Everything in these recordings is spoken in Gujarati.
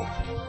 Música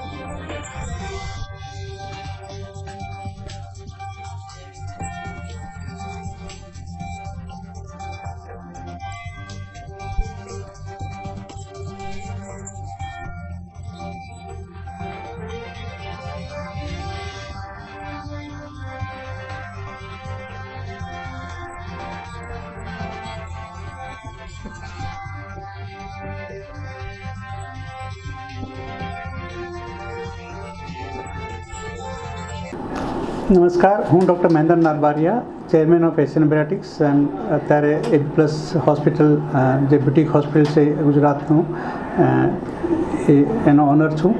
નમસ્કાર. હું doctor Mahendra Narbariya, chairman of Asian bariatrics and અત્યારે એ પ્લસ હોસ્પિટલ જે બ્યુટિક હોસ્પિટલ છે ગુજરાતનું એ, એનો ઓનર છું.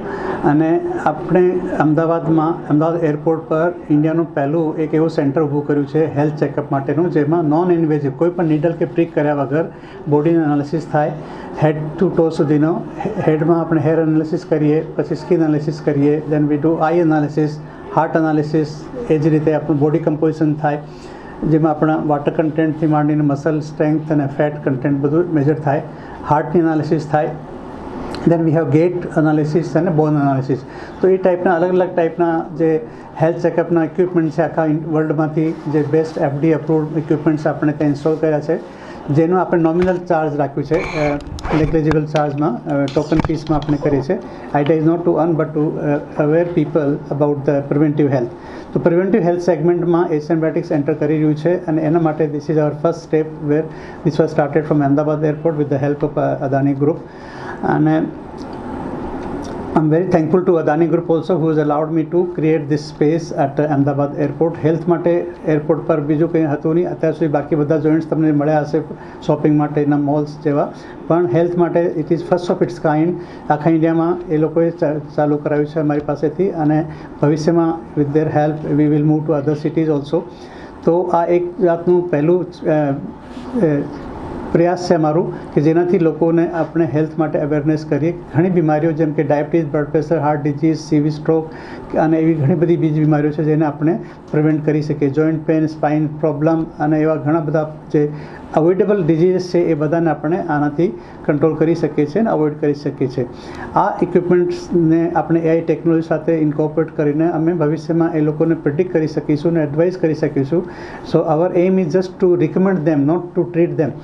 અને આપણે અમદાવાદમાં, અમદાવાદ એરપોર્ટ પર ઇન્ડિયાનું પહેલું એક એવું સેન્ટર ઊભું કર્યું છે હેલ્થ ચેકઅપ માટેનું, જેમાં નોન ઇન્વેઝિવ કોઈ પણ નીડલ કે પ્રિક કર્યા વગર બોડીનું એનાલિસિસ થાય. હેડ ટુ ટો સુધીનો, હેડમાં આપણે હેર એનાલિસિસ કરીએ, પછી સ્કિન એનાલિસિસ કરીએ then we do eye analysis heart analysis એ જ રીતે આપણું બોડી કમ્પોઝિશન થાય, જેમાં આપણા વોટર કન્ટેન્ટથી માંડીને મસલ સ્ટ્રેન્થ અને ફેટ કન્ટેન્ટ બધું મેજર થાય. હાર્ટની એનાલિસિસ થાય. Then we have gait analysis અને બોન એનાલિસિસ તો એ ટાઈપના અલગ અલગ ટાઈપના જે હેલ્થ ચેકઅપના ઇક્વિપમેન્ટ છે આખા વર્લ્ડમાંથી જે બેસ્ટ એફડી અપ્રુવડ ઇક્વિપમેન્ટ્સ આપણે ત્યાં ઇન્સ્ટોલ કર્યા છે. જેનું આપણે નોમિનલ ચાર્જ રાખ્યું છે નેગ્લેજિબલ ચાર્જમાં ટોકન ફીસમાં આપણે કરીએ છીએ. Idea is not to earn but to aware people about the preventive health તો પ્રિવેન્ટિવ હેલ્થ સેગમેન્ટમાં એશિયન બેટિક્સ એન્ટર કરી રહ્યું છે, અને એના માટે this is our first step where this was started from Ahmedabad airport with the help of Adani group અને I'm very thankful to Adani Group also, who has allowed me to create this space at Ahmedabad airport. Health માટે એરપોર્ટ પર બીજું કંઈ હતું નહીં. અત્યાર સુધી બાકી બધા જોઈન્ટ્સ તમને મળ્યા હશે શોપિંગ માટેના મોલ્સ જેવા. પણ હેલ્થ માટે it is first of its kind આખા ઇન્ડિયામાં એ લોકોએ ચાલુ કરાવ્યું છે અમારી પાસેથી. અને ભવિષ્યમાં with their help we will move to other cities also તો આ એક જાતનું પહેલું પ્રયાસ છે મારું કે જેનાથી લોકોને આપણે હેલ્થ માટે અવેરનેસ કરીએ. ઘણી બીમારીઓ જેમ કે diabetes blood pressure heart disease CV stroke અને એવી ઘણી બધી બીજી બીમારીઓ છે જેને આપણે પ્રિવેન્ટ કરી શકીએ. જોઈન્ટ પેન સ્પાઇન પ્રોબ્લેમ અને એવા ઘણા બધા જે અવોઇડેબલ ડિઝીઝ છે એ બધાને આપણે આનાથી કંટ્રોલ કરી શકીએ છીએ અને અવોઇડ કરી શકીએ છીએ. આ ઇક્વિપમેન્ટ્સને આપણે એઆઈ ટેકનોલોજી સાથે ઇન્કોર્પોરેટ કરીને અમે ભવિષ્યમાં એ લોકોને પ્રિડિક્ટ કરી શકીશું અને એડવાઇસ કરી શકીશું. So our aim is just to recommend them not to treat them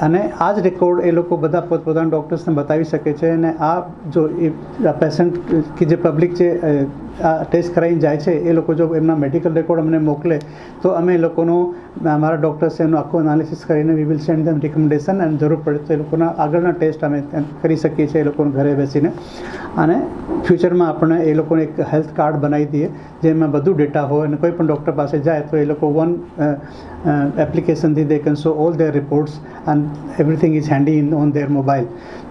અને આ જ રેકોર્ડ એ લોકો બધા પોતપોતાના ડૉક્ટર્સને બતાવી શકે છે અને આ જો એ પેશન્ટ કે જે પબ્લિક આ ટેસ્ટ કરાવીને જાય છે, એ લોકો જો એમના મેડિકલ રેકોર્ડ અમને મોકલે, તો અમે એ લોકોનો, અમારા ડૉક્ટર્સ એનું આખું એનાલિસિસ કરીને we will send them recommendation અને જરૂર પડે તો એ લોકોના આગળના ટેસ્ટ અમે કરી શકીએ છીએ એ લોકોને ઘરે બેસીને. અને ફ્યુચરમાં આપણે એ લોકોને એક હેલ્થ કાર્ડ બનાવી દઈએ, જેમાં બધું ડેટા હોય અને કોઈ પણ ડૉક્ટર પાસે જાય તો એ લોકો one એપ્લિકેશનથી they can so all their reports and everything is handy in on their mobile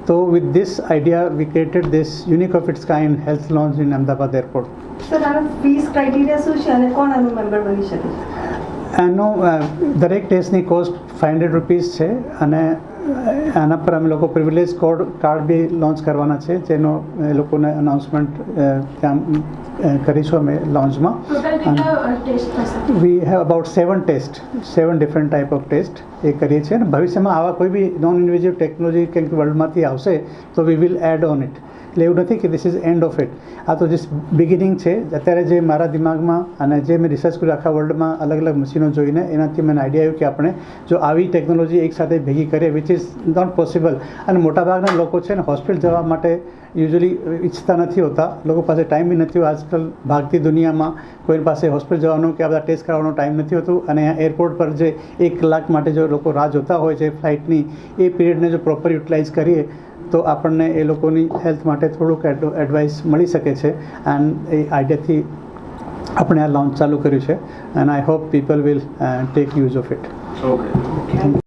તો with this idea, we created this unique of its kind health launch in Ahmedabad airport sir આનો ફીસ ક્રાઇટેરિયા શું છે અને કોણ આનું મેમ્બર બની શકે? છે એનો દરેક ટેસ્ટની કોસ્ટ ફાઇવ હંડ્રેડ રૂપીઝ છે અને આના પર અમે લોકો પ્રિવિલેજ કોડ કાર્ડ બી લોન્ચ કરવાના છે જેનો એ લોકોને અનાઉન્સમેન્ટ ત્યાં કરીશું અમે લોન્ચમાં we have about seven test seven different type of test એ કરીએ છીએ. અને ભવિષ્યમાં આવા કોઈ બી નોન ઇન્વેઝિવ ટેકનોલોજી કંઈક વર્લ્ડમાંથી આવશે તો we will add on it એટલે એવું નથી કે this is end of it આ તો જસ્ટ બિગિનિંગ છે. અત્યારે જે મારા દિમાગમાં અને જે મેં રિસર્ચ કર્યું આખા વર્લ્ડમાં અલગ અલગ મશીનો જોઈને એનાથી મને આઈડિયા આવ્યું કે આપણે જો આવી ટેકનોલોજી એકસાથે ભેગી કરીએ વિચ ઇઝ નોટ પોસિબલ અને મોટાભાગના લોકો છે ને હોસ્પિટલ જવા માટે યુઝલી ઈચ્છતા નથી હોતા. લોકો પાસે ટાઈમ બી નથી હોય આજકાલ ભાગતી દુનિયામાં કોઈ પાસે હોસ્પિટલ જવાનો કે આ બધા ટેસ્ટ કરાવવાનો ટાઈમ નથી હોતું. અને એરપોર્ટ પર જે એક કલાક માટે જો લોકો રાહ જોતા હોય છે ફ્લાઇટની એ પીરિયડને જો પ્રોપર યુટિલાઇઝ કરીએ તો આપણને એ લોકોની હેલ્થ માટે થોડુંક એડવાઇસ મળી શકે છે. એન્ડ એ આઈડિયાથી આપણે આ લોન્ચ ચાલુ કર્યું છે. And I hope people will take use of it okay thank